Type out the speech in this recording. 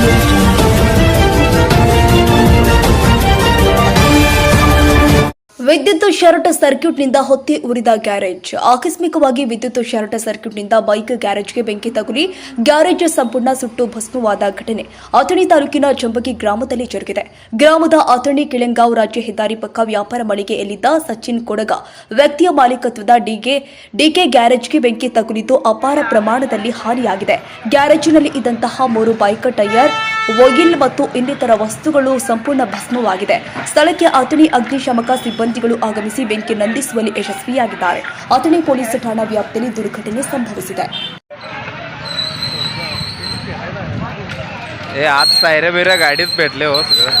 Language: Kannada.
Thank you. ವಿದ್ಯುತ್ ಶಾರ್ಟ್ ಸರ್ಕ್ಯೂಟ್ನಿಂದ ಹೊತ್ತಿ ಉರಿದ ಗ್ಯಾರೇಜ್. ಆಕಸ್ಮಿಕವಾಗಿ ವಿದ್ಯುತ್ ಶಾರ್ಟ್ ಸರ್ಕ್ಯೂಟ್ನಿಂದ ಬೈಕ್ ಗ್ಯಾರೇಜ್ಗೆ ಬೆಂಕಿ ತಗುಲಿ ಗ್ಯಾರೇಜ್ ಸಂಪೂರ್ಣ ಸುಟ್ಟು ಭಸ್ಮವಾದ ಘಟನೆ. ಅಥಣಿ ತಾಲೂಕಿನ ಚಂಬಗಿ ಗ್ರಾಮದಲ್ಲಿ ಜರುಗಿದೆ. ಗ್ರಾಮದ ಅಥಣಿ ಕಿಳೆಂಗಾವ್ ರಾಜ್ಯ ಹೆದ್ದಾರಿ ಪಕ್ಕ ವ್ಯಾಪಾರ ಮಳಿಗೆಯಲ್ಲಿದ್ದ ಸಚಿನ್ ಕೊಡಗ. ವ್ಯಕ್ತಿಯ ಮಾಲೀಕತ್ವದ ಡಿಗೆ, ಡಿಕೆ ಗ್ಯಾರೇಜ್ಗೆ ಬೆಂಕಿ ತಗುಲಿದ್ದು ಅಪಾರ ಪ್ರಮಾಣದಲ್ಲಿ ಹಾನಿಯಾಗಿದೆ. ಗ್ಯಾರೇಜ್ನಲ್ಲಿ ಇದ್ದಂತಹ ಮೂರು ಬೈಕ್ ಟೈರ್ ಒಯಿಲ್ ಮತ್ತು ಇನ್ನಿತರ ವಸ್ತುಗಳು ಸಂಪೂರ್ಣ ಭಸ್ಮವಾಗಿದೆ ಸ್ಥಳಕ್ಕೆ ಅಥಣಿ ಅಗ್ನಿಶಾಮಕ ಸಿಬ್ಬಂದಿಗಳು ಆಗಮಿಸಿ ಬೆಂಕಿ ನಂದಿಸುವಲ್ಲಿ ಯಶಸ್ವಿಯಾಗಿದ್ದಾರೆ ಅಥಣಿ ಪೊಲೀಸ್ ಠಾಣಾ ವ್ಯಾಪ್ತಿಯಲ್ಲಿ ದುರ್ಘಟನೆ ಸಂಭವಿಸಿದೆ हे आज पायऱ्या बिऱ्या गाडीत भेटले हो सगळं